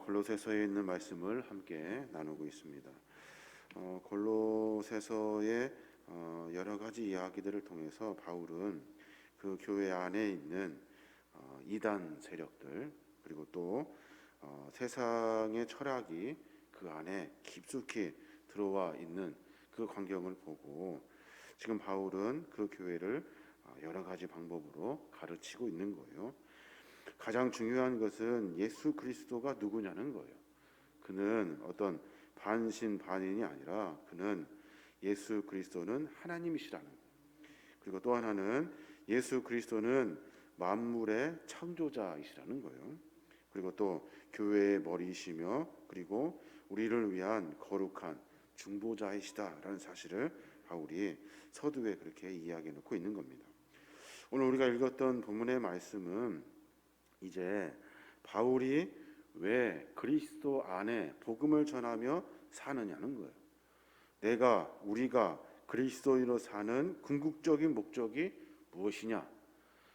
골로새서에 있는 말씀을 함께 나누고 있습니다. 어, 골로새서의 어, 여러 가지 이야기들을 통해서 바울은 그 교회 안에 있는 어, 이단 세력들 그리고 또 어, 세상의 철학이 그 안에 깊숙이 들어와 있는 그 광경을 보고 지금 바울은 그 교회를 어, 여러 가지 방법으로 가르치고 있는 거예요. 가장 중요한 것은 예수 그리스도가 누구냐는 거예요. 그는 어떤 반신반인이 아니라 그는 예수 그리스도는 하나님이시라는 거예요. 그리고 또 하나는 예수 그리스도는 만물의 창조자이시라는 거예요. 그리고 또 교회의 머리이시며 그리고 우리를 위한 거룩한 중보자이시다라는 사실을 바울이 서두에 그렇게 이야기해 놓고 있는 겁니다. 오늘 우리가 읽었던 본문의 말씀은 이제 바울이 왜 그리스도 안에 복음을 전하며 사느냐는 거예요. 내가 우리가 그리스도인으로 사는 궁극적인 목적이 무엇이냐?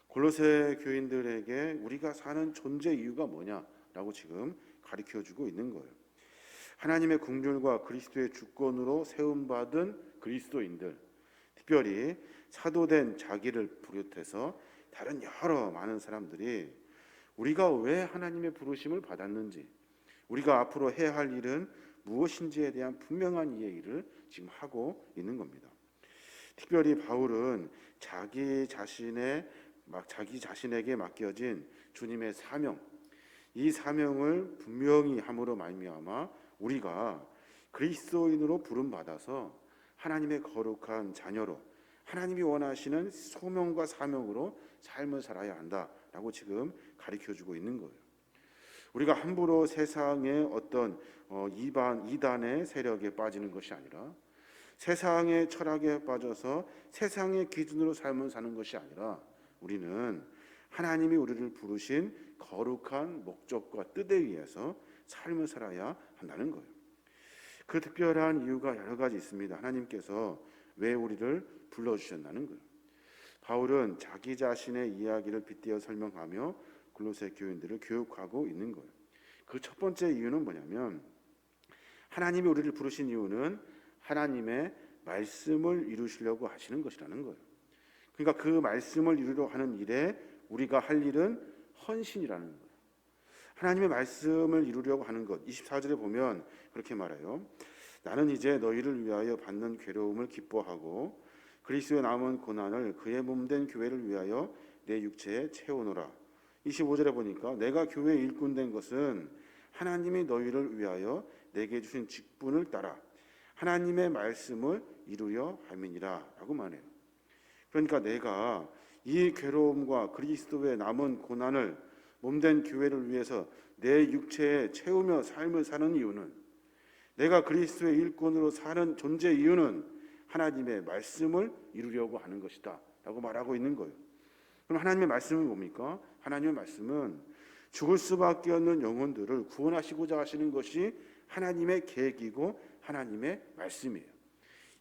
골로새 교인들에게 우리가 사는 존재 이유가 뭐냐라고 지금 가르쳐 주고 있는 거예요. 하나님의 국률과 그리스도의 주권으로 세움 받은 그리스도인들, 특별히 사도된 자기를 비롯해서 다른 여러 많은 사람들이 우리가 왜 하나님의 부르심을 받았는지, 우리가 앞으로 해야 할 일은 무엇인지에 대한 분명한 이해를 지금 하고 있는 겁니다. 특별히 바울은 자기 자신의 막 자기 자신에게 맡겨진 주님의 사명, 이 사명을 분명히 함으로 말미암아 우리가 그리스도인으로 부름 받아서 하나님의 거룩한 자녀로 하나님이 원하시는 소명과 사명으로 삶을 살아야 한다라고 지금 가르쳐 주고 있는 거예요. 우리가 함부로 세상의 어떤 어, 이반 이단의 세력에 빠지는 것이 아니라 세상의 철학에 빠져서 세상의 기준으로 삶을 사는 것이 아니라 우리는 하나님이 우리를 부르신 거룩한 목적과 뜻에 의해서 삶을 살아야 한다는 거예요. 그 특별한 이유가 여러 가지 있습니다. 하나님께서 왜 우리를 불러주셨다는 거예요. 바울은 자기 자신의 이야기를 빗대어 설명하며 글로새 교인들을 교육하고 있는 거예요. 그 첫 번째 이유는 뭐냐면 하나님이 우리를 부르신 이유는 하나님의 말씀을 이루시려고 하시는 것이라는 거예요. 그러니까 그 말씀을 이루려 하는 일에 우리가 할 일은 헌신이라는 거예요. 하나님의 말씀을 이루려고 하는 것. 24절에 보면 그렇게 말해요. 나는 이제 너희를 위하여 받는 괴로움을 기뻐하고 그리스도의 남은 고난을 그의 몸된 교회를 위하여 내 육체에 채우노라. 25절에 보니까 내가 교회 일꾼 된 것은 하나님이 너희를 위하여 내게 주신 직분을 따라 하나님의 말씀을 이루려 함이니라라고 말해요. 그러니까 내가 이 괴로움과 그리스도의 남은 고난을 몸된 교회를 위해서 내 육체에 채우며 삶을 사는 이유는 내가 그리스도의 일꾼으로 사는 존재 이유는 하나님의 말씀을 이루려고 하는 것이다 라고 말하고 있는 거예요. 그럼 하나님의 말씀은 뭡니까? 하나님의 말씀은 죽을 수밖에 없는 영혼들을 구원하시고자 하시는 것이 하나님의 계획이고 하나님의 말씀이에요.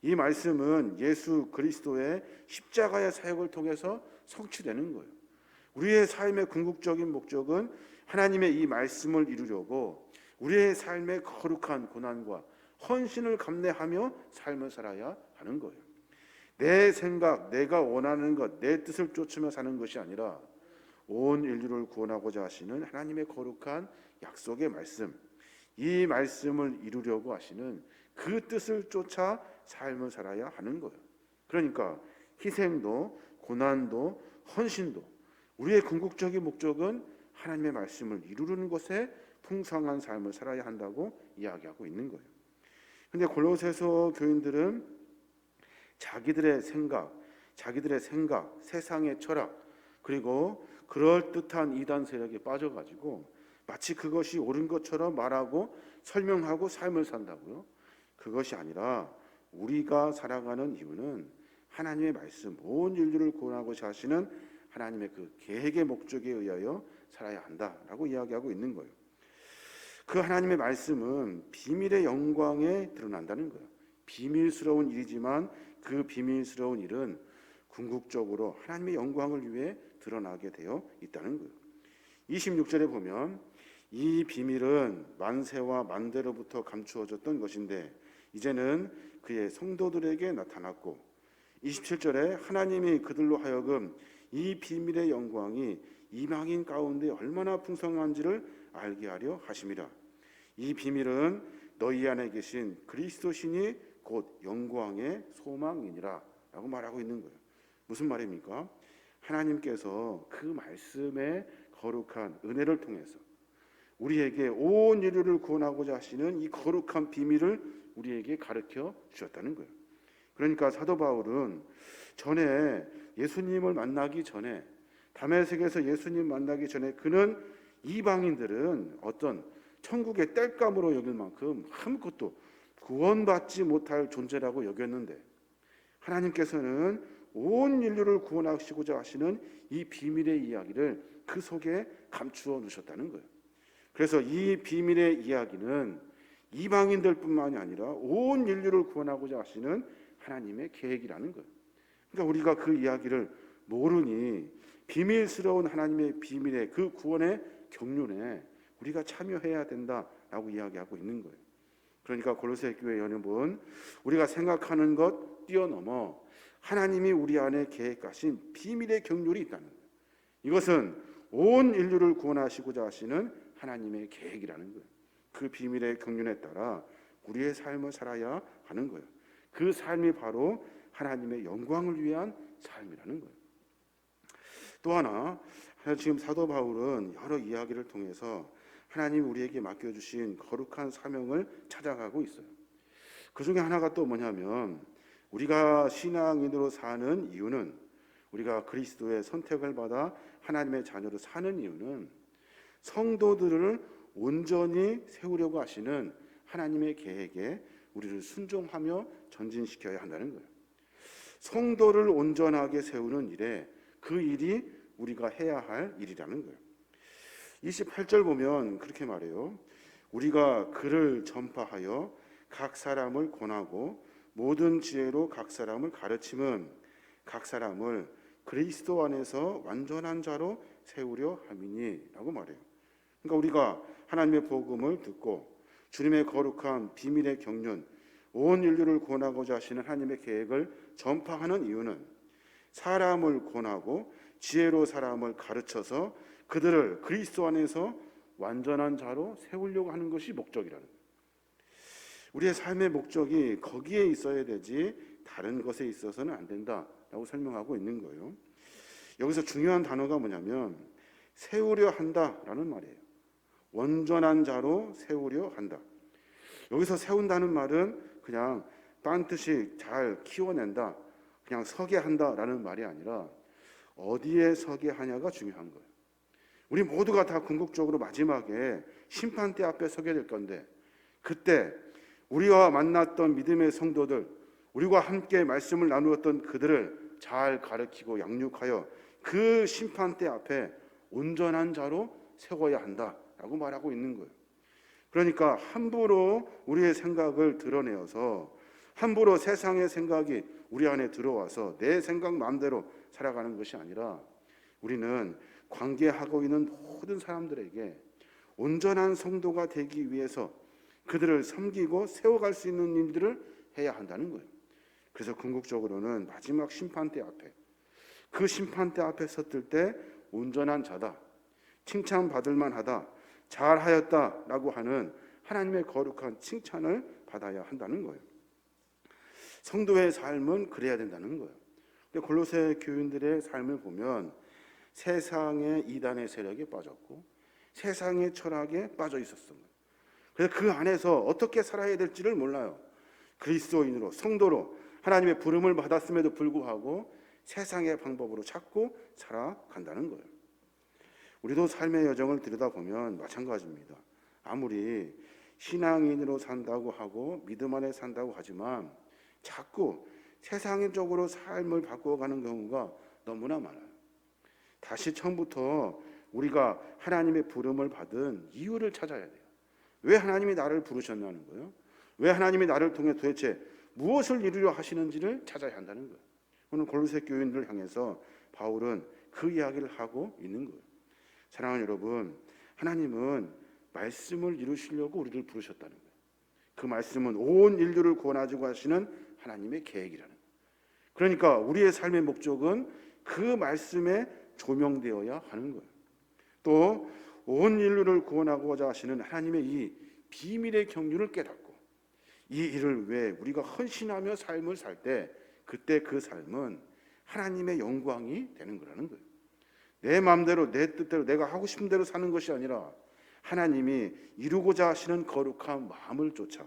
이 말씀은 예수 그리스도의 십자가의 사역을 통해서 성취되는 거예요. 우리의 삶의 궁극적인 목적은 하나님의 이 말씀을 이루려고 우리의 삶의 거룩한 고난과 헌신을 감내하며 삶을 살아야 하는 거예요. 내 생각, 내가 원하는 것, 내 뜻을 쫓으며 사는 것이 아니라 온 인류를 구원하고자 하시는 하나님의 거룩한 약속의 말씀, 이 말씀을 이루려고 하시는 그 뜻을 쫓아 삶을 살아야 하는 거예요. 그러니까 희생도 고난도 헌신도 우리의 궁극적인 목적은 하나님의 말씀을 이루는 것에 풍성한 삶을 살아야 한다고 이야기하고 있는 거예요. 근데 골로새서 교인들은 자기들의 생각, 자기들의 생각, 세상의 철학, 그리고 그럴 듯한 이단 세력에 빠져가지고 마치 그것이 옳은 것처럼 말하고 설명하고 삶을 산다고요. 그것이 아니라 우리가 살아가는 이유는 하나님의 말씀, 온 인류를 구원하고자 하시는 하나님의 그 계획의 목적에 의하여 살아야 한다라고 이야기하고 있는 거예요. 그 하나님의 말씀은 비밀의 영광에 드러난다는 거예요. 비밀스러운 일이지만 그 비밀스러운 일은 궁극적으로 하나님의 영광을 위해 드러나게 되어 있다는 거예요. 26절에 보면 이 비밀은 만세와 만대로부터 감추어졌던 것인데 이제는 그의 성도들에게 나타났고 27절에 하나님이 그들로 하여금 이 비밀의 영광이 이방인 가운데 얼마나 풍성한지를 알게 하려 하심이라. 이 비밀은 너희 안에 계신 그리스도 신이 곧 영광의 소망이니라라고 말하고 있는 거예요. 무슨 말입니까? 하나님께서 그 말씀의 거룩한 은혜를 통해서 우리에게 온 인류를 구원하고자 하시는 이 거룩한 비밀을 우리에게 가르쳐 주셨다는 거예요. 그러니까 사도 바울은 전에 예수님을 만나기 전에 담에색에서 예수님 만나기 전에 그는 이방인들은 어떤 천국의 땔감으로 여길 만큼 아무것도 구원받지 못할 존재라고 여겼는데 하나님께서는 온 인류를 구원하시고자 하시는 이 비밀의 이야기를 그 속에 감추어 놓으셨다는 거예요. 그래서 이 비밀의 이야기는 이방인들뿐만이 아니라 온 인류를 구원하고자 하시는 하나님의 계획이라는 거예요. 그러니까 우리가 그 이야기를 모르니 비밀스러운 하나님의 비밀의 그 구원의 경륜에 우리가 참여해야 된다라고 이야기하고 있는 거예요. 그러니까 골로새 교회 여러분, 우리가 생각하는 것 뛰어넘어 하나님이 우리 안에 계획하신 비밀의 경륜이 있다는 거예요. 이것은 온 인류를 구원하시고자 하시는 하나님의 계획이라는 거예요. 그 비밀의 경륜에 따라 우리의 삶을 살아야 하는 거예요. 그 삶이 바로 하나님의 영광을 위한 삶이라는 거예요. 또 하나 지금 사도 바울은 여러 이야기를 통해서 하나님 우리에게 맡겨주신 거룩한 사명을 찾아가고 있어요. 그 중에 하나가 또 뭐냐면 우리가 신앙인으로 사는 이유는 우리가 그리스도의 선택을 받아 하나님의 자녀로 사는 이유는 성도들을 온전히 세우려고 하시는 하나님의 계획에 우리를 순종하며 전진시켜야 한다는 거예요. 성도를 온전하게 세우는 일에 그 일이 우리가 해야 할 일이라는 거예요. 28절 보면 그렇게 말해요. 우리가 그를 전파하여 각 사람을 권하고 모든 지혜로 각 사람을 가르침은 각 사람을 그리스도 안에서 완전한 자로 세우려 함이니라고 말해요. 그러니까 우리가 하나님의 복음을 듣고 주님의 거룩한 비밀의 경륜, 온 인류를 구원하고자 하시는 하나님의 계획을 전파하는 이유는 사람을 권하고 지혜로 사람을 가르쳐서 그들을 그리스도 안에서 완전한 자로 세우려고 하는 것이 목적이라는. 우리의 삶의 목적이 거기에 있어야 되지 다른 것에 있어서는 안 된다라고 설명하고 있는 거예요. 여기서 중요한 단어가 뭐냐면 세우려 한다라는 말이에요. 온전한 자로 세우려 한다. 여기서 세운다는 말은 그냥 딴 뜻이 잘 키워낸다, 그냥 서게 한다라는 말이 아니라 어디에 서게 하냐가 중요한 거예요. 우리 모두가 다 궁극적으로 마지막에 심판대 앞에 서게 될 건데 그때 우리와 만났던 믿음의 성도들, 우리와 함께 말씀을 나누었던 그들을 잘 가르치고 양육하여 그 심판대 앞에 온전한 자로 세워야 한다라고 말하고 있는 거예요. 그러니까 함부로 우리의 생각을 드러내어서 함부로 세상의 생각이 우리 안에 들어와서 내 생각 마음대로 살아가는 것이 아니라 우리는 관계하고 있는 모든 사람들에게 온전한 성도가 되기 위해서 그들을 섬기고 세워갈 수 있는 일들을 해야 한다는 거예요. 그래서 궁극적으로는 마지막 심판대 앞에 그 심판대 앞에 섰을 때 온전한 자다, 칭찬받을 만하다, 잘하였다라고 하는 하나님의 거룩한 칭찬을 받아야 한다는 거예요. 성도의 삶은 그래야 된다는 거예요. 근데 골로새 교인들의 삶을 보면 세상의 이단의 세력에 빠졌고 세상의 철학에 빠져 있었습니다. 그래서 그 안에서 어떻게 살아야 될지를 몰라요. 그리스도인으로 성도로 하나님의 부름을 받았음에도 불구하고 세상의 방법으로 찾고 살아간다는 거예요. 우리도 삶의 여정을 들여다보면 마찬가지입니다. 아무리 신앙인으로 산다고 하고 믿음 안에 산다고 하지만 자꾸 세상적으로 삶을 바꾸어가는 경우가 너무나 많아요. 다시 처음부터 우리가 하나님의 부름을 받은 이유를 찾아야 돼요. 왜 하나님이 나를 부르셨냐는 거예요. 왜 하나님이 나를 통해 도대체 무엇을 이루려 하시는지를 찾아야 한다는 거예요. 오늘 골로새 교인들을 향해서 바울은 그 이야기를 하고 있는 거예요. 사랑하는 여러분, 하나님은 말씀을 이루시려고 우리를 부르셨다는 거예요. 그 말씀은 온 인류를 구원하자고 하시는 하나님의 계획이라는 거예요. 그러니까 우리의 삶의 목적은 그 말씀에 조명되어야 하는 거예요. 또 온 인류를 구원하고자 하시는 하나님의 이 비밀의 경륜을 깨닫고 이 일을 왜 우리가 헌신하며 삶을 살 때 그때 그 삶은 하나님의 영광이 되는 거라는 거예요. 내 마음대로 내 뜻대로 내가 하고 싶은 대로 사는 것이 아니라 하나님이 이루고자 하시는 거룩한 마음을 쫓아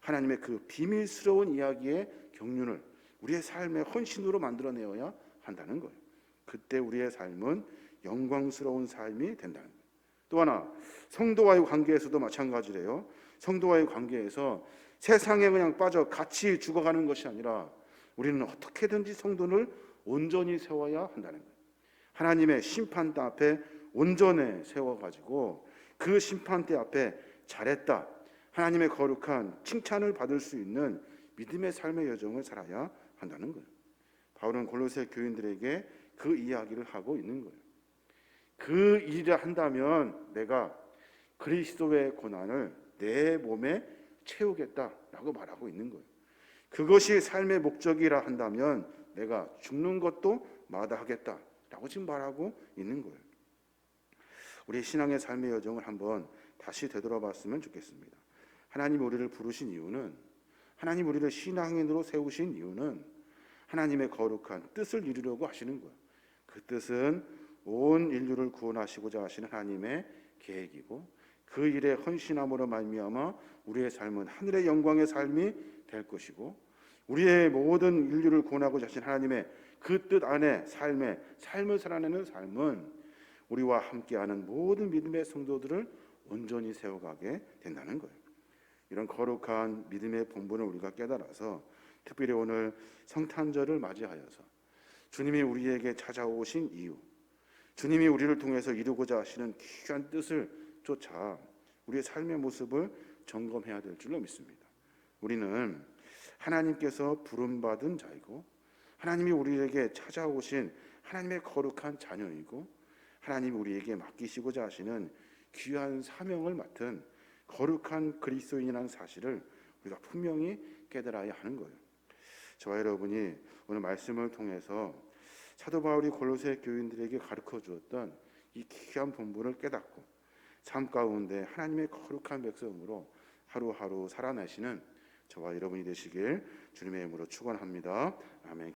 하나님의 그 비밀스러운 이야기의 경륜을 우리의 삶의 헌신으로 만들어내어야 한다는 거예요. 그때 우리의 삶은 영광스러운 삶이 된다는 거예요. 또 하나 성도와의 관계에서도 마찬가지래요. 성도와의 관계에서 세상에 그냥 빠져 같이 죽어가는 것이 아니라 우리는 어떻게든지 성도를 온전히 세워야 한다는 거예요. 하나님의 심판대 앞에 온전히 세워가지고 그 심판대 앞에 잘했다. 하나님의 거룩한 칭찬을 받을 수 있는 믿음의 삶의 여정을 살아야 한다는 거예요. 바울은 골로새 교인들에게 그 이야기를 하고 있는 거예요. 그 일을 한다면 내가 그리스도의 고난을 내 몸에 채우겠다라고 말하고 있는 거예요. 그것이 삶의 목적이라 한다면 내가 죽는 것도 마다하겠다라고 지금 말하고 있는 거예요. 우리 신앙의 삶의 여정을 한번 다시 되돌아봤으면 좋겠습니다. 하나님 우리를 부르신 이유는 하나님 우리를 신앙인으로 세우신 이유는 하나님의 거룩한 뜻을 이루려고 하시는 거예요. 그 뜻은 온 인류를 구원하시고자 하시는 하나님의 계획이고 그 일에 헌신함으로 말미암아 우리의 삶은 하늘의 영광의 삶이 될 것이고 우리의 모든 인류를 구원하고자 하신 하나님의 그 뜻 안에 삶의 삶을 살아내는 삶은 우리와 함께하는 모든 믿음의 성도들을 온전히 세워가게 된다는 거예요. 이런 거룩한 믿음의 본분을 우리가 깨달아서 특별히 오늘 성탄절을 맞이하여서 주님이 우리에게 찾아오신 이유, 주님이 우리를 통해서 이루고자 하시는 귀한 뜻을 쫓아 우리의 삶의 모습을 점검해야 될 줄로 믿습니다. 우리는 하나님께서 부름받은 자이고 하나님이 우리에게 찾아오신 하나님의 거룩한 자녀이고 하나님이 우리에게 맡기시고자 하시는 귀한 사명을 맡은 거룩한 그리스도인이라는 사실을 우리가 분명히 깨달아야 하는 거예요. 저와 여러분이 오늘 말씀을 통해서 사도 바울이 골로새 교인들에게 가르쳐 주었던 이 귀한 본분을 깨닫고 삶 가운데 하나님의 거룩한 백성으로 하루하루 살아내시는 저와 여러분이 되시길 주님의 이름으로 축원합니다. 아멘.